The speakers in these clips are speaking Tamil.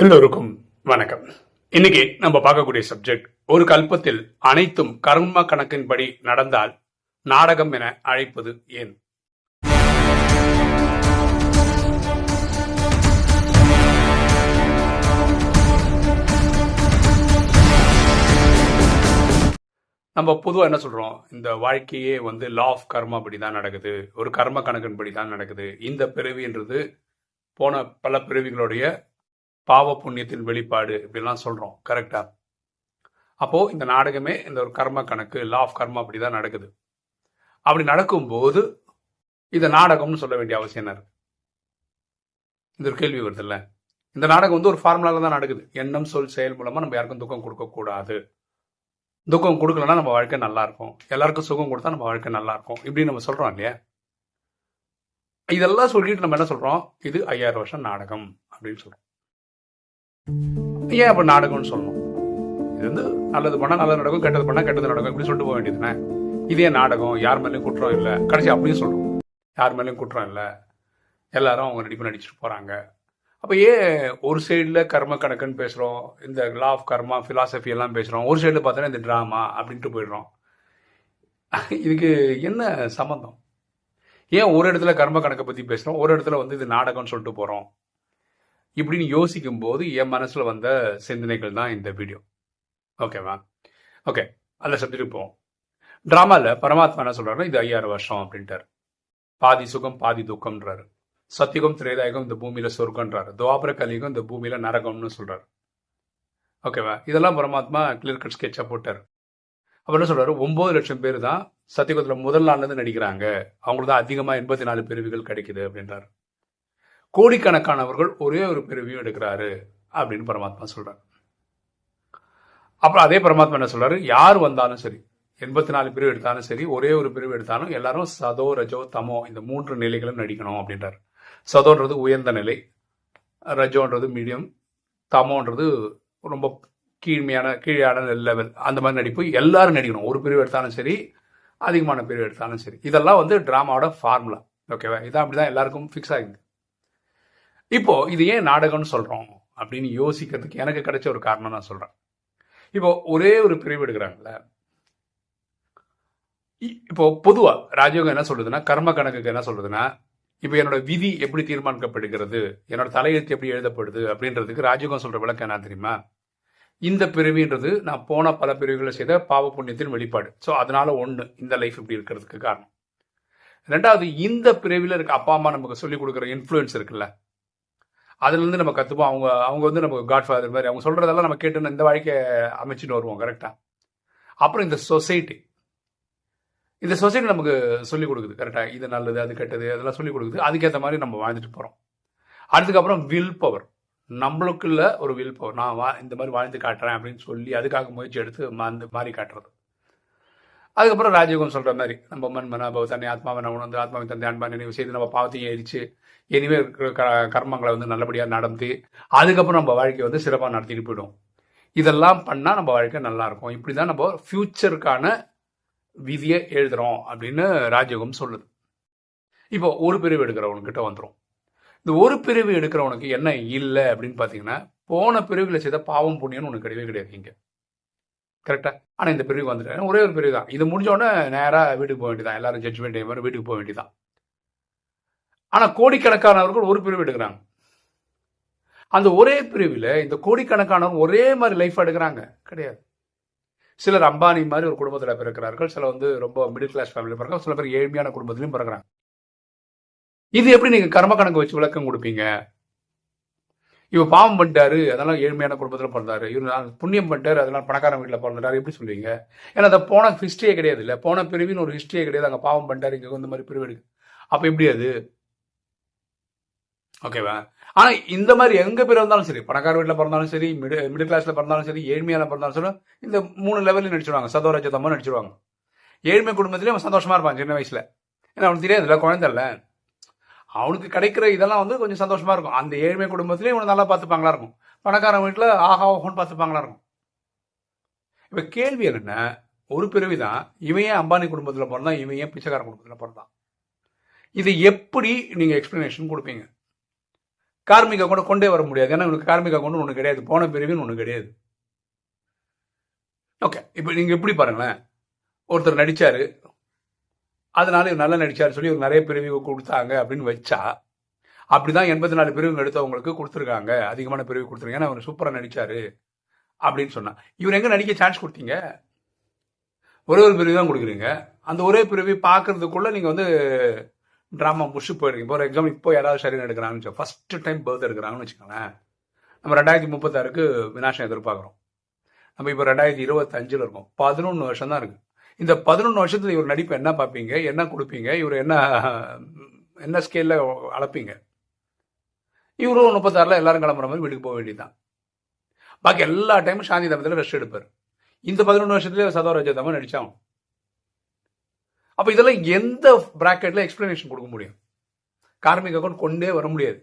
எல்லோருக்கும் வணக்கம். இன்னைக்கு நம்ம பார்க்கக்கூடிய சப்ஜெக்ட் ஒரு கல்பத்தில் அனைத்தும் கர்ம கணக்கின்படி நடந்தால் நாடகம் என அழைப்பது ஏன்? நம்ம பொதுவாக என்ன சொல்றோம்? இந்த வாழ்க்கையே வந்து லா ஆஃப் கர்மா படி தான் நடக்குது. ஒரு கர்ம கணக்கின்படி தான் நடக்குது. இந்த பிறவின்றது போன பல பிறவிகளுடைய பாவ புண்ணியத்தின் வெளிப்பாடு இப்படிலாம் சொல்றோம் கரெக்டா அப்போ இந்த நாடகமே இந்த ஒரு கர்ம கணக்கு லா ஆஃப் கர்மா அப்படி தான் நடக்குது. அப்படி நடக்கும்போது இந்த நாடகம்னு சொல்ல வேண்டிய அவசியம் என்ன இருக்குது இந்த ஒரு கேள்வி வருது இல்ல இந்த நாடகம் வந்து ஒரு ஃபார்முலால தான் நடக்குது. எண்ணம் சொல் செயல் மூலமா நம்ம யாருக்கும் துக்கம் கொடுக்க கூடாது. துக்கம் கொடுக்கலன்னா நம்ம வாழ்க்கை நல்லா இருக்கும். எல்லாருக்கும் சுகம் கொடுத்தா நம்ம வாழ்க்கை நல்லா இருக்கும். இப்படி நம்ம சொல்றோம் இல்லையா? இதெல்லாம் சொல்லிட்டு நம்ம என்ன சொல்றோம்? இது ஐயாயிரம் வருஷம் நாடகம் அப்படின்னு சொல்றோம். ஏன் அப்போ நாடகம்னு சொல்லணும்? இது வந்து நல்லது பண்ணால் நல்லது நடக்கும் கெட்டது பண்ணால் கெட்டது நடக்கும். இப்படி சொல்லிட்டு போக வேண்டியதுனே இதே நாடகம் யார் மேலேயும் குற்றம் இல்லை. கடைசி அப்படியும் சொல்லணும் யார் மேலேயும் குற்றம் இல்லை. எல்லாரும் அவங்க நடிப்பு நடிச்சுட்டு போகிறாங்க அப்போ ஏன் ஒரு சைடில் கர்ம கணக்குன்னு பேசுகிறோம் இந்த லா ஆஃப் கர்மா ஃபிலாசபி எல்லாம் பேசுகிறோம் ஒரு சைடில் பார்த்தோன்னா இந்த ட்ராமா அப்படின்ட்டு போயிடுறோம். இதுக்கு என்ன சம்மந்தம் ஏன் ஒரு இடத்துல கர்ம கணக்கை பற்றி பேசுகிறோம் ஒரு இடத்துல வந்து இது நாடகம்னு சொல்லிட்டு போகிறோம் இப்படின்னு யோசிக்கும் போது என் மனசுல வந்த சிந்தனைகள் தான் இந்த வீடியோ ஓகேவா ஓகே அந்த சப்ஜெக்ட் போவோம். டிராமால பரமாத்மா என்ன சொல்றாருன்னா இது ஐயாயிரம் வருஷம் அப்படின்ட்டாரு. பாதி சுகம் பாதி துக்கம்ன்றாரு. சத்தியுகம் திரேதாயகம் இந்த பூமியில சொர்க்கன்றாரு துவாபர கலியுகம் இந்த பூமியில நரகம்னு சொல்றாரு. ஓகேவா இதெல்லாம் பரமாத்மா கிளியர் கட் ஸ்கெட்சா போட்டார். அப்புறம் என்ன சொல்றாரு? ஒன்பது லட்சம் பேர் தான் சத்தியுகத்துல முதல் நாள்ல இருந்து நடிக்கிறாங்க. அவங்களுக்கு தான் அதிகமா எண்பத்தி நாலு பிரிவுகள் கிடைக்குது அப்படின்றாரு. கோடிக்கணக்கானவர்கள் ஒரே ஒரு பிரிவியும் எடுக்கிறாரு அப்படின்னு பரமாத்மா சொல்கிறார் அப்புறம் அதே பரமாத்மா என்ன சொல்கிறாரு யார் வந்தாலும் சரி எண்பத்தி நாலு பிரிவு எடுத்தாலும் சரி ஒரே ஒரு பிரிவு எடுத்தாலும் எல்லாரும் சதோ ரஜோ தமோ இந்த மூன்று நிலைகளும் நடிக்கணும் அப்படின்றார். சதோன்றது உயர்ந்த நிலை ரஜோன்றது மீடியம் தமோன்றது ரொம்ப கீழ்மையான கீழான லெவல் அந்த மாதிரி நடிப்பு எல்லாரும் நடிக்கணும். ஒரு பிரிவு எடுத்தாலும் சரி அதிகமான பிரிவு எடுத்தாலும் சரி. இதெல்லாம் வந்து ட்ராமாவோட ஃபார்முலா ஓகேவா இதான் அப்படிதான் எல்லாருக்கும் ஃபிக்ஸ் ஆகுது இப்போ இது ஏன் நாடகம்னு சொல்றோம் அப்படின்னு யோசிக்கிறதுக்கு எனக்கு கிடைச்ச ஒரு காரணம் நான் சொல்றேன். இப்போ ஒரே ஒரு பிரிவு எடுக்கிறாங்கல்ல. இ- இப்போ பொதுவா ராஜயோகம் என்ன சொல்றதுன்னா கர்ம கணக்குக்கு என்ன சொல்றதுன்னா இப்போ என்னோட விதி எப்படி தீர்மானிக்கப்படுகிறது என்னோட தலையெழுத்து எப்படி எழுதப்படுது அப்படின்றதுக்கு ராஜயோகம் சொல்ற விளக்கம் என்ன தெரியுமா? இந்த பிறவின்றது நான் போன பல பிரிவுகளை செய்த பாவ புண்ணியத்தின் வெளிப்பாடு. ஸோ அதனால ஒன்று இந்த லைஃப் இப்படி இருக்கிறதுக்கு காரணம். ரெண்டாவது இந்த பிரிவில் இருக்க அப்பா அம்மா நமக்கு சொல்லிக் கொடுக்குற இன்ஃப்ளூயன்ஸ் இருக்குல்ல. அதுலேருந்து நம்ம கற்றுப்போம் அவங்க அவங்க வந்து நமக்கு காட் ஃபாதர் மாதிரி அவங்க சொல்கிறதெல்லாம் நம்ம கேட்டு இந்த வாழ்க்கையை அமைச்சுட்டு வருவோம் கரெக்டாக அப்புறம் இந்த சொசைட்டி இந்த சொசைட்டி நமக்கு சொல்லிக் கொடுக்குது கரெக்டாக இது நல்லது அது கெட்டது அதெல்லாம் சொல்லிக் கொடுக்குது. அதுக்கேற்ற மாதிரி நம்ம வாழ்ந்துட்டு போகிறோம் அதுக்கப்புறம் வில் பவர் நம்மளுக்குள்ள ஒரு வில் பவர் நான் வா இந்த மாதிரி வாழ்ந்து காட்டுறேன் அப்படின்னு சொல்லி அதுக்காக முயற்சி எடுத்து மாந்து மாறி காட்டுறது. அதுக்கப்புறம் ராஜயோகம் சொல்ற மாதிரி நம்ம மண் மனாபவ தன்னை ஆத்மாவை நான் வந்து ஆத்மாவை தந்தை அன்பா நினைவு செய்து நம்ம பாவத்தையும் எரிச்சு இனிமேல் இருக்கிற க- கர்மங்களை வந்து நல்லபடியா நடந்து அதுக்கப்புறம் நம்ம வாழ்க்கையை வந்து சிறப்பாக நடத்திட்டு போயிடும் இதெல்லாம் பண்ணா நம்ம வாழ்க்கை நல்லா இருக்கும். இப்படிதான் நம்ம ஃபியூச்சருக்கான விதியை எழுதுறோம் அப்படின்னு ராஜயோகம் சொல்லுது. இப்போ ஒரு பிரிவு எடுக்கிறவனுக்கிட்ட வந்துடும் இந்த ஒரு பிரிவு எடுக்கிறவனுக்கு என்ன இல்லை அப்படின்னு பார்த்தீங்கன்னா போன பிரிவுகளை செய்த பாவம் புண்ணியம்னு ஒன்று கிடையவே கிடையாது இங்கே. கரெக்டா ஆனால் இந்த பிரிவு வந்துட்டேன் ஒரே ஒரு பிரிவு தான். இது முடிஞ்சோடனே நேராக வீட்டுக்கு போக வேண்டியதான் எல்லாரும் ஜட்ஜ்மெண்ட் டைம் மாதிரி வீட்டுக்கு போக வேண்டியதான் ஆனால் கோடிக்கணக்கானவர்கள் ஒரு பிரிவு எடுக்கிறாங்க. அந்த ஒரே பிரிவில் இந்த கோடிக்கணக்கானவங்க ஒரே மாதிரி லைஃப் எடுக்கிறாங்க. கிடையாது. சிலர் அம்பானி மாதிரி ஒரு குடும்பத்தில் பிறக்கிறார்கள். சில வந்து ரொம்ப மிடில் கிளாஸ் ஃபேமிலி பிறக்கிறாங்க. சில பேர் ஏழ்மையான குடும்பத்திலையும் பிறக்கிறாங்க. இது எப்படி நீங்கள் கர்ம கணக்கு வச்சு விளக்கம் கொடுப்பீங்க? இவர் பாவம் பண்ணிட்டாரு அதெல்லாம் ஏழ்மையான குடும்பத்தில் பிறந்தாரு. இவர் புண்ணியம் பண்ணிட்டாரு அதெல்லாம் பணக்காரன் வீட்டில் பிறந்தாரு எப்படி சொல்லுவீங்க? ஏன்னா அதை போன ஹிஸ்டரியே கிடையாது இல்லை. போன பிரிவின்னு ஒரு ஹிஸ்டரியே கிடையாது. அங்கே பாவம் பண்ணிட்டாரு இங்கே இந்த மாதிரி பிரிவு எடுக்கு. அப்போ எப்படி அது? ஓகேவா ஆனால் இந்த மாதிரி எங்கே பிறந்தாலும் இருந்தாலும் சரி பணக்கார வீட்டில் பிறந்தாலும் சரி மிடு மிடில் கிளாஸில் பிறந்தாலும் சரி ஏழ்மையான பிறந்தாலும் சரி இந்த மூணு லெவலில் நடிச்சிருவாங்க. சதோராஜதமாக நடிச்சிருவாங்க. ஏழ்மை குடும்பத்திலேயே அவன் சந்தோஷமாக இருப்பான் சின்ன வயசில். ஏன்னா அவனுக்கு தெரியாதுல்ல குழந்தை இல்லை. அவனுக்கு கிடைக்கிற இதெல்லாம் வந்து கொஞ்சம் சந்தோஷமா இருக்கும். அந்த ஏழ்மை குடும்பத்திலேயே இவனை நல்லா பார்த்துப்பாங்களா இருக்கும். பணக்காரன் வீட்டில் ஆஹா ஓஹோன்னு பார்த்துப்பாங்களா இருக்கும். இப்போ கேள்வி என்ன ஒரு பிறவி தான் இவன் ஏன் அம்பானி குடும்பத்தில் பிறந்தான் இவன் ஏன் பிச்சைக்கார குடும்பத்தில் பிறந்தான்? இது எப்படி நீங்கள் எக்ஸ்பிளனேஷன் கொடுப்பீங்க? கார்மிக கூட கொண்டே வர முடியாது. ஏன்னா இவனுக்கு கார்மிக கொண்டு ஒன்று கிடையாது. போன பிரிவின்னு ஒன்று கிடையாது. ஓகே இப்போ நீங்கள் எப்படி பாருங்களேன். ஒருத்தர் நடித்தார் அதனால இவர் நல்லா நடிச்சார் சொல்லி இவர் நிறைய பிரிவு கொடுத்தாங்க அப்படின்னு வச்சா அப்படிதான் எண்பத்தி நாலு பிரிவு எடுத்தவங்களுக்கு கொடுத்துருக்காங்க. அதிகமான பிரிவு கொடுத்துருங்க ஏன்னா அவர் சூப்பராக நடிச்சாரு அப்படின்னு சொன்னா. இவர் எங்க நடிக்க சான்ஸ் கொடுத்தீங்க? ஒரே ஒரு பிரிவு தான் கொடுக்குறீங்க. அந்த ஒரே பிரிவு பார்க்கறதுக்குள்ள நீங்க வந்து ட்ராமா முடிச்சு போயிருக்கீங்க ஒரு எக்ஸாம்பிள் இப்போ யாராவது சரி எடுக்கிறாங்கன்னு ஃபர்ஸ்ட் டைம் பர்த் எடுக்கிறாங்கன்னு வச்சுக்கோங்களேன். நம்ம ரெண்டாயிரத்தி முப்பத்தாறுக்கு வினாசம் எதிர்பார்க்குறோம். நம்ம இப்போ ரெண்டாயிரத்தி இருபத்தஞ்சில் இருக்கோம். பதினொன்று வருஷம் தான் இருக்குது இந்த பதினொன்று வருஷத்துல இவர் நடிப்பு என்ன பார்ப்பீங்க? என்ன கொடுப்பீங்க? இவர் என்ன என்ன ஸ்கேலில் அளப்பீங்க? இவரும் முப்பத்தாறில் எல்லாரும் கிளம்புற மாதிரி வீட்டுக்கு போக வேண்டியதுதான். பாக்கி எல்லா டைமும் சாந்தி தமத்தில் ரெஸ்ட் எடுப்பார். இந்த பதினொன்று வருஷத்துலேயே சதவராஜ தமன் நடிச்சாகும் அப்போ இதெல்லாம் எந்த ப்ராக்கெட்டில் எக்ஸ்பிளனேஷன் கொடுக்க முடியும்? கார்மிக் அக்கௌண்ட் கொண்டே வர முடியாது.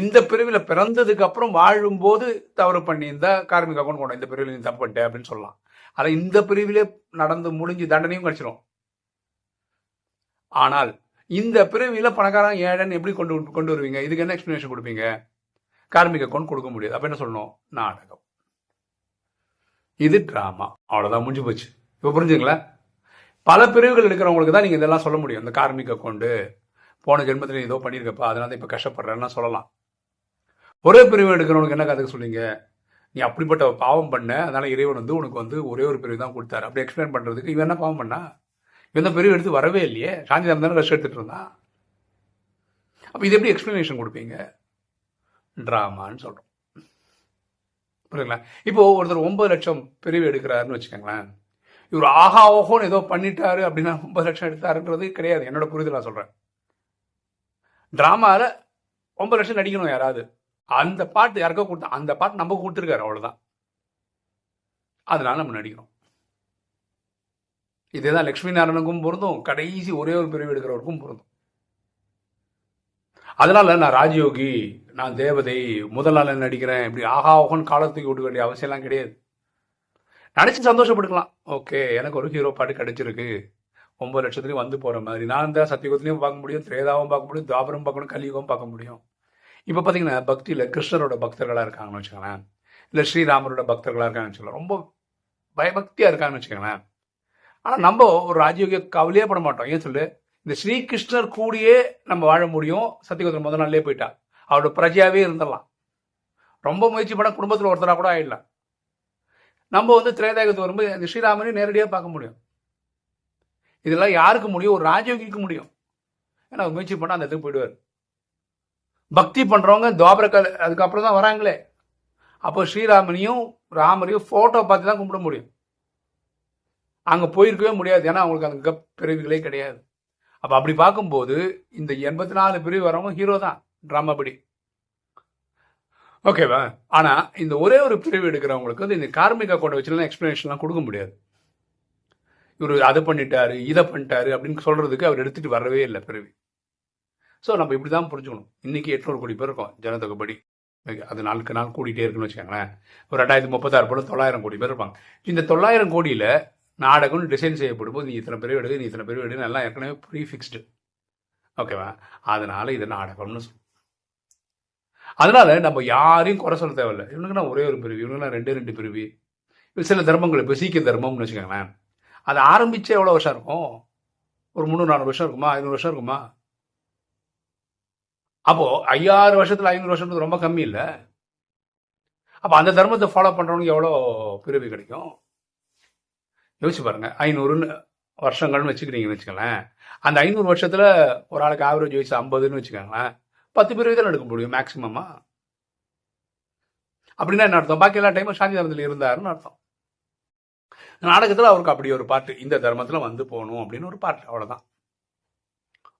இந்த பிரிவில் பிறந்ததுக்கு அப்புறம் வாழும்போது தவறு பண்ணியிருந்தா கார்மிக் அக்கௌண்ட் கொண்டு இந்த பிரிவில் நீ தப்பு பண்ணிட்டேன் அப்படின்னு சொல்லலாம். ஆனா இந்த பிரிவிலே நடந்து முடிஞ்சு தண்டனையும் கிடைச்சிரும். ஆனால் இந்த பிரிவில பணக்காரன் ஏழன் எப்படி கொண்டு கொண்டு வருவீங்க? இதுக்கு என்ன எக்ஸ்பிளனேஷன் கொடுப்பீங்க? கார்மிக் அக்கௌண்ட் கொடுக்க முடியாது. அப்ப என்ன சொல்லணும்? நாடகம். இது டிராமா அவ்வளவுதான் முடிஞ்சு போச்சு. இப்போ புரிஞ்சுங்களா பல பிரிவுகள் இருக்கிறவங்களுக்கு தான் நீங்க இதெல்லாம் சொல்ல முடியும். இந்த கார்மிக் அக்கௌண்டு போன ஜென்மத்தில் ஏதோ பண்ணியிருக்கப்பா அதனால தான் இப்போ கஷ்டப்படுறேன்னா சொல்லலாம். ஒரே பிரிவு எடுக்கிறவனுக்கு என்ன கதைக்கு சொல்லுங்க நீ அப்படிப்பட்ட பாவம் பண்ண அதனால் இறைவன் வந்து உனக்கு வந்து ஒரே ஒரு பிரிவு தான் கொடுத்தாரு. அப்படி எக்ஸ்பிளைன் பண்ணுறதுக்கு இவன் என்ன பாவம் பண்ணா? இவன் தான் பிரிவு எடுத்து வரவே இல்லையே. சாந்தி தானே ரெஸ்ட் எடுத்துகிட்டு இருந்தான். அப்போ இது எப்படி எக்ஸ்பிளனேஷன் கொடுப்பீங்க? ட்ராமான்னு சொல்கிறோம் புரியுங்களா இப்போ ஒருத்தர் ஒன்பது லட்சம் பிரிவு எடுக்கிறாருன்னு வச்சுக்கோங்களேன். இவர் ஆஹா ஓஹோன்னு ஏதோ பண்ணிட்டாரு அப்படின்னா ஒன்பது லட்சம் எடுத்தாருன்றது கிடையாது. என்னோட புரிதல் நான் சொல்கிறேன் ட்ராமாவில் ஒன்பது லட்சம் நடிக்கணும் யாராவது. அந்த பாட்டு யாருக்கோ கொடுத்தா அந்த பாட்டு நம்ம கொடுத்துருக்காரு அவ்வளோதான் அதனால நம்ம நடிக்கிறோம். இதே தான் லக்ஷ்மி நாராயணனுக்கும் பொருந்தும் கடைசி ஒரே ஒரு பிரிவு எடுக்கிறவருக்கும் பொருந்தும். அதனால நான் ராஜயோகி நான் தேவதை முதல் நாள் நடிக்கிறேன் இப்படி ஆஹா ஓகன் காலத்துக்கு விட்டு வேண்டிய அவசியம்லாம் கிடையாது. நினச்சி சந்தோஷப்பட்டுக்கலாம். ஓகே எனக்கு ஒரு ஹீரோ பாட்டு கிடைச்சிருக்கு. ஒம்பது லட்சத்துலையும் வந்து போகிற மாதிரி. நான் தான் சத்தியுகத்திலையும் பார்க்க முடியும் திரேதாவும் பார்க்க முடியும் தாபரம் பார்க்கணும் கலியுகம் பார்க்க முடியும். இப்போ பார்த்தீங்கன்னா பக்தியில் கிருஷ்ணரோட பக்தர்களாக இருக்காங்கன்னு வச்சுக்கோங்களேன். இல்லை ஸ்ரீராமரோட பக்தர்களாக இருக்காங்கன்னு வச்சுக்கலாம் ரொம்ப பயபக்தியாக இருக்காங்கன்னு வச்சுக்கோங்களேன். ஆனால் நம்ம ஒரு ராஜயோகிய கவலையே பட மாட்டோம். ஏன் சொல்லு? இந்த ஸ்ரீகிருஷ்ணர் கூடியே நம்ம வாழ முடியும். சத்தியகுதர் முதல் நாள்லேயே போயிட்டா. அவரோட பிரஜையாவே இருந்துடலாம். ரொம்ப முயற்சி பண்ண குடும்பத்தில் ஒருத்தராக கூட ஆயிடலாம். நம்ம வந்து திரேதாயகத்துக்கு வரும்போது இந்த ஸ்ரீராமனையும் நேரடியாக பார்க்க முடியும். இதெல்லாம் யாருக்கு முடியும்? ஒரு ராஜயோகிக்கு முடியும். ஏன்னா அவர் முயற்சி பண்ணால் அந்த இடத்துக்கு போயிடுவார். பக்தி பண்ணுறவங்க துவாபர கல் அதுக்கப்புறம் தான் வராங்களே. அப்போ ஸ்ரீராமனையும் ராமரையும் ஃபோட்டோ பார்த்து தான் கும்பிட முடியும். அங்கே போயிருக்கவே முடியாது. ஏன்னா அவங்களுக்கு அங்க பிரிவுகளே கிடையாது. அப்போ அப்படி பார்க்கும்போது இந்த எண்பத்தி நாலு பிரிவு வரவங்க ஹீரோ தான் ட்ராமாபடி ஓகேவா ஆனால் இந்த ஒரே ஒரு பிரிவு எடுக்கிறவங்களுக்கு வந்து இந்த கார்மிக கோட்டை வச்சுலாம் எக்ஸ்பிளனேஷன்லாம் கொடுக்க முடியாது. இவர் அதை பண்ணிட்டாரு இதை பண்ணிட்டாரு அப்படின்னு சொல்கிறதுக்கு அவர் எடுத்துகிட்டு வரவே இல்லை பிறவி ஸோ நம்ம இப்படி தான் புரிஞ்சுக்கணும். இன்னைக்கு எட்நூறு கோடி பேர் இருக்கோம் ஜனத்தொகைப்படி அது நாளுக்கு நாள் கூட்டிகிட்டே இருக்குன்னு வச்சுக்கோங்களேன். ஒரு ரெண்டாயிரத்தி முப்பத்தாறு போல தொள்ளாயிரம் கோடி பேர் இருப்பாங்க. இந்த தொள்ளாயிரம் கோடியில் நாடகம் டிசைன் செய்யப்படும் போது நீ இத்தனை பேர் எடுக்கு நீ இத்தனை பேர் எடுக்கு எல்லாம் ஏற்கனவே ப்ரீ ஃபிக்ஸ்டு ஓகேவா அதனால் இது நாடகம்னு சொல்லுவோம் அதனால் நம்ம யாரையும் குறை சொல்ல தேவையில்லை. இவனுக்குனா ஒரே ஒரு பிரிவு இவனுக்குனா ரெண்டு ரெண்டு பிரிவு. சில தர்மங்கள் இப்போ சீக்கிய தர்மம்னு வச்சுக்கோங்களேன். அது ஆரம்பித்தே எவ்வளோ வருஷம் இருக்கும்? ஒரு முந்நூறு நானூறு வருஷம் இருக்குமா? ஐநூறு வருஷம் இருக்குமா? அப்போ ஐயாறு வருஷத்துல ஐநூறு வருஷத்துக்கு ரொம்ப கம்மி இல்லை. அப்போ அந்த தர்மத்தை ஃபாலோ பண்றவனுக்கு எவ்வளோ பிரிவு கிடைக்கும்? யோசிச்சு பாருங்க. ஐநூறுன்னு வருஷங்கள்னு வச்சுக்கிறீங்கன்னு வச்சுக்கோங்களேன். அந்த ஐநூறு வருஷத்துல ஒரு ஆளுக்கு ஆவரேஜ் வயசு ஐம்பதுன்னு வச்சுக்கோங்களேன். பத்து பிரிவு தான் எடுக்க முடியும் மேக்சிமமா அப்படின்னா என்ன அர்த்தம்? பாக்கி எல்லா டைமும் சாந்தி தர்மத்தில் இருந்தாருன்னு அர்த்தம். நாடகத்தில் அவருக்கு அப்படி ஒரு பாட்டு இந்த தர்மத்தில் வந்து போகணும் அப்படின்னு ஒரு பாட்டு. அவ்வளோதான்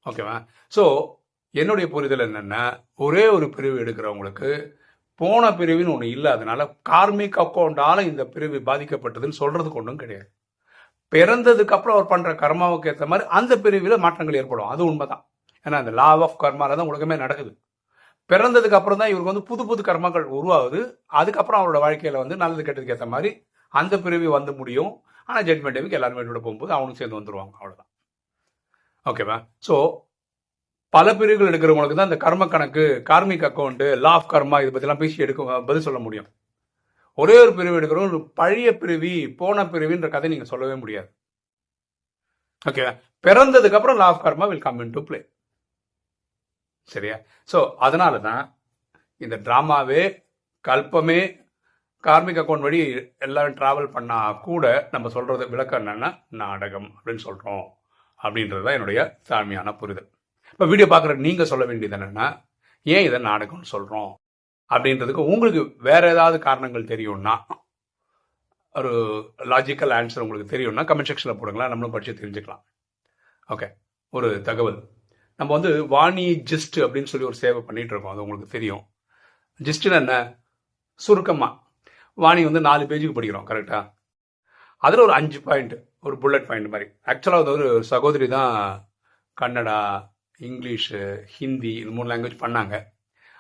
ஓகேவா ஸோ என்னுடைய புரிதல் என்னென்னா ஒரே ஒரு பிரிவு எடுக்கிறவங்களுக்கு போன பிரிவுன்னு ஒன்று இல்லாதனால கார்மிக் அக்கௌண்டால் இந்த பிரிவு பாதிக்கப்பட்டதுன்னு சொல்கிறது ஒன்றும் கிடையாது. பிறந்ததுக்கு அப்புறம் அவர் பண்ணுற கர்மாவுக்கு ஏற்ற மாதிரி அந்த பிரிவில் மாற்றங்கள் ஏற்படும். அது உண்மை தான் ஏன்னா அந்த லா ஆஃப் கர்மாவில் தான் உலகமே நடக்குது. பிறந்ததுக்கு அப்புறம் தான் இவருக்கு வந்து புது புது கர்மங்கள் உருவாகுது. அதுக்கப்புறம் அவரோட வாழ்க்கையில் வந்து நல்லது கெட்டதுக்கு ஏற்ற மாதிரி அந்த பிரிவு வந்து முடியும். ஆனால் ஜட்மெண்ட் டைமுக்கு எல்லாருமே போகும்போது அவனுக்கு சேர்ந்து வந்துடுவாங்க அவ்வளோதான் ஓகேவா ஸோ பல பிரிவுகள் எடுக்கிறவங்களுக்கு தான் இந்த கர்ம கணக்கு karmic account law of karma இதை பற்றிலாம் பேசி எடுக்க பதில் சொல்ல முடியும். ஒரே ஒரு பிரிவு எடுக்கிறவங்க பழைய பிரிவி போன பிரிவின்ற கதை நீங்கள் சொல்லவே முடியாது. ஓகே பிறந்ததுக்கு அப்புறம் law of karma will come into play சரியா? ஸோ அதனால தான் இந்த ட்ராமாவே கல்பமே கார்மிக் அக்கௌண்ட் வழி எல்லாரும் ட்ராவல் பண்ணா கூட நம்ம சொல்றது விளக்கம் என்னன்னா நாடகம் அப்படின்னு சொல்றோம். அப்படின்றது தான் என்னுடைய தாழ்மையான புரிதல். இப்போ வீடியோ பார்க்குற நீங்கள் சொல்ல வேண்டியது என்னென்னா ஏன் இதை நாடகம்னு சொல்கிறோம் அப்படின்றதுக்கு உங்களுக்கு வேறு ஏதாவது காரணங்கள் தெரியும்னா ஒரு லாஜிக்கல் ஆன்சர் உங்களுக்கு தெரியும்னா கமெண்ட் செக்ஷனில் போடுங்களா நம்மளும் படித்து தெரிஞ்சுக்கலாம். ஓகே ஒரு தகவல். நம்ம வந்து வாணி ஜிஸ்ட் அப்படின்னு சொல்லி ஒரு சேவை பண்ணிகிட்டு இருக்கோம். அது உங்களுக்கு தெரியும். ஜிஸ்ட்னு என்ன? சுருக்கமாக வாணி வந்து நாலு பேஜுக்கு படிக்கிறோம் கரெக்டாக அதில் ஒரு அஞ்சு பாயிண்ட் ஒரு புல்லட் பாயிண்ட் மாதிரி. ஆக்சுவலாக அது ஒரு சகோதரி தான் கன்னடா இங்கிலீஷு ஹிந்தி இந்த மூணு லாங்குவேஜ் பண்ணாங்க.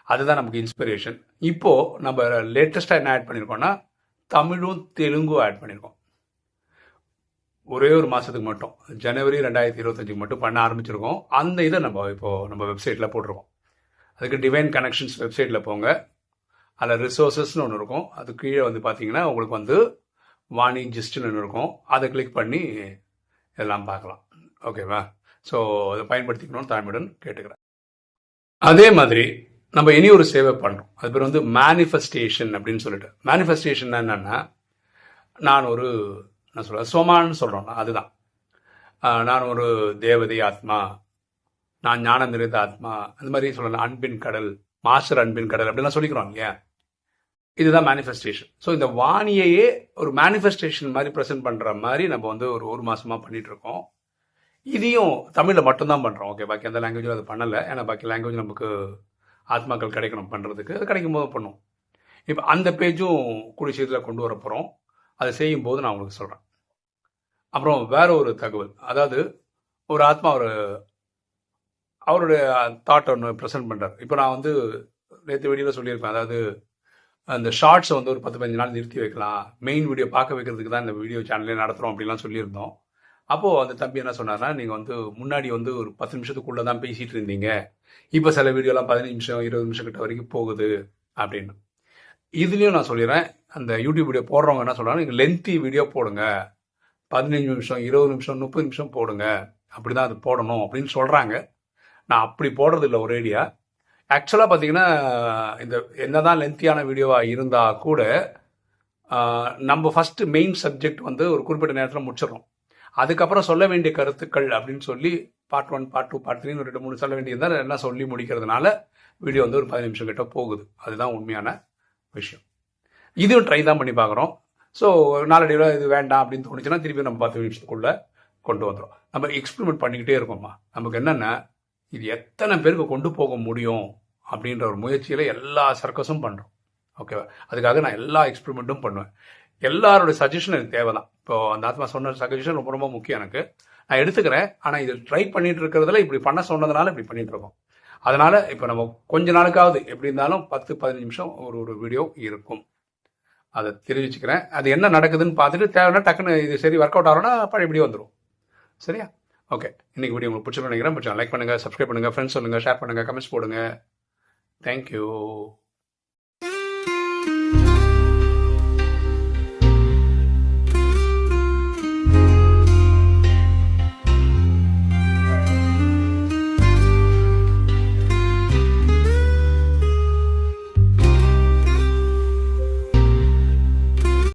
அதுதான் நமக்கு இன்ஸ்பிரேஷன் இப்போது நம்ம லேட்டஸ்ட்டாக என்ன ஆட் பண்ணியிருக்கோம்னா தமிழும் தெலுங்கும் ஆட் பண்ணியிருக்கோம் ஒரே ஒரு மாதத்துக்கு மட்டும் ஜனவரி ரெண்டாயிரத்தி இருபத்தஞ்சுக்கு மட்டும் பண்ண ஆரம்பிச்சிருக்கோம். அந்த இதை நம்ம இப்போது நம்ம வெப்சைட்டில் போட்டிருக்கோம். அதுக்கு டிவைன் கனெக்ஷன்ஸ் வெப்சைட்டில் போங்க. அதில் ரிசோர்ஸஸ்னு ஒன்று இருக்கும். அது கீழே வந்து பார்த்தீங்கன்னா உங்களுக்கு வந்து வாணி ஜிஸ்ட்னு ஒன்று இருக்கும். அதை கிளிக் பண்ணி எல்லாம் பார்க்கலாம். ஓகேவா ஸோ அதை பயன்படுத்திக்கணும்னு தாழ்மையுடன் கேட்டுக்கிறேன். அதே மாதிரி நம்ம இனி ஒரு சேவை பண்ணுறோம் அது பேர் வந்து மேனிஃபெஸ்டேஷன் அப்படின்னு சொல்லிட்டு. மேனிஃபெஸ்டேஷன் என்னன்னா நான் ஒரு என்ன சொல்ல சோமான்னு சொல்கிறோம்னா அதுதான். நான் ஒரு தேவதை ஆத்மா நான் ஞானம் நிறைந்த ஆத்மா அந்த மாதிரி சொல்லலாம். அன்பின் கடல் மாஸ்டர் அன்பின் கடல் அப்படிலாம் சொல்லிக்கிறோம் இல்லையா? இதுதான் மேனிஃபெஸ்டேஷன் ஸோ இந்த வாணியையே ஒரு மேனிஃபெஸ்டேஷன் மாதிரி ப்ரெசென்ட் பண்ணுற மாதிரி நம்ம வந்து ஒரு ஒரு மாதமாக பண்ணிகிட்ருக்கோம் இருக்கோம். இதையும் தமிழில் மட்டும்தான் பண்ணுறோம் ஓகே பாக்கி எந்த லாங்குவேஜில் அது பண்ணலை. ஏன்னா பாக்கி லாங்குவேஜ் நமக்கு ஆத்மாக்கள் கிடைக்கணும் பண்ணுறதுக்கு அது கிடைக்கும் போது பண்ணும். இப்போ அந்த பேஜும் கூடிய கொண்டு வர போகிறோம் அதை செய்யும் போது நான் உங்களுக்கு சொல்கிறேன் அப்புறம் வேற ஒரு தகவல். அதாவது ஒரு ஆத்மா ஒரு அவருடைய தாட் ஒன்று ப்ரெசென்ட் பண்ணுறார் இப்போ நான் வந்து நேற்று வீடியோவில் சொல்லியிருப்பேன். அதாவது அந்த ஷார்ட்ஸை வந்து ஒரு பத்து பதினஞ்சு நாள் நிறுத்தி வைக்கலாம். மெயின் வீடியோ பார்க்க வைக்கிறதுக்கு தான் இந்த வீடியோ சேனலே நடத்துகிறோம் அப்படிலாம் சொல்லியிருந்தோம். அப்போது அந்த தம்பி என்ன சொன்னார்னா நீங்கள் வந்து முன்னாடி வந்து ஒரு பத்து நிமிஷத்துக்குள்ளே தான் பேசிகிட்டு இருந்தீங்க. இப்போ சில வீடியோலாம் பதினஞ்சு நிமிஷம் இருபது நிமிஷம் கிட்ட வரைக்கும் போகுது அப்படின்னு. இதுலேயும் நான் சொல்லிடுறேன் அந்த யூடியூப் வீடியோ போடுறவங்க என்ன சொல்கிறாங்க நீங்கள் லென்த்தி வீடியோ போடுங்க. பதினஞ்சு நிமிஷம் இருபது நிமிஷம் முப்பது நிமிஷம் போடுங்க. அப்படி தான் அது போடணும் அப்படின்னு சொல்கிறாங்க நான் அப்படி போடுறது இல்லை ஐடியா ஆக்சுவலாக பார்த்தீங்கன்னா இந்த என்னதான் லென்த்தியான வீடியோவாக இருந்தால் கூட நம்ம ஃபஸ்ட்டு மெயின் சப்ஜெக்ட் வந்து ஒரு குறிப்பிட்ட நேரத்தில் முடிச்சிடறோம். அதுக்கப்புறம் சொல்ல வேண்டிய கருத்துக்கள் அப்படின்னு சொல்லி part one part two part three ரெண்டு மூணு சொல்ல வேண்டியது எல்லாம் சொல்லி முடிக்கிறதுனால வீடியோ வந்து ஒரு பதினஞ்சு நிமிஷம் கிட்ட போகுது. அதுதான் உண்மையான விஷயம். இதுவும் ட்ரை தான் பண்ணி பார்க்குறோம். ஸோ நாளடைவில் இது வேண்டாம் அப்படின்னு தோணுச்சுன்னா திருப்பி நம்ம பத்து நிமிஷத்துக்குள்ளே கொண்டு வந்துடும் நம்ம எக்ஸ்பிரிமெண்ட் பண்ணிக்கிட்டே இருக்கோம்மா. நமக்கு என்னென்ன இது எத்தனை பேருக்கு கொண்டு போக முடியும் அப்படின்ற ஒரு முயற்சியில் எல்லா சர்க்கஸும் பண்ணுறோம் ஓகேவா அதுக்காக நான் எல்லா எக்ஸ்பிரிமெண்ட்டும் பண்ணுவேன். எல்லாரோட சஜஷன் எனக்கு தேவை தான் இப்போ அந்த ஆத்மா சொன்ன சஜஷன் ரொம்ப ரொம்ப முக்கியம் எனக்கு. நான் எடுத்துக்கிறேன். ஆனால் இது ட்ரை பண்ணிட்டு இருக்கிறதுல இப்படி பண்ண சொன்னதுனால இப்படி பண்ணிட்டு இருக்கோம். அதனால இப்போ நம்ம கொஞ்ச நாளுக்காவது எப்படி இருந்தாலும் பத்து பதினஞ்சு நிமிஷம் ஒரு ஒரு வீடியோ இருக்கும். அதை தெரிவிச்சுக்கிறேன். அது என்ன நடக்குதுன்னு பார்த்துட்டு தேவைன்னா டக்குன்னு இது சரி ஒர்க் அவுட் ஆகணும்னா பழையபடி வந்துடும் சரியா? ஓகே இன்னைக்கு வீடியோ உங்களுக்கு பிடிச்சிருக்கோம் நினைக்கிறேன். பிடிச்சா லைக் பண்ணுங்கள் சப்ஸ்கிரைப் பண்ணுங்க ஃப்ரெண்ட்ஸ் சொல்லுங்கள் ஷேர் பண்ணுங்கள் கமெண்ட்ஸ் போடுங்க. தேங்க்யூ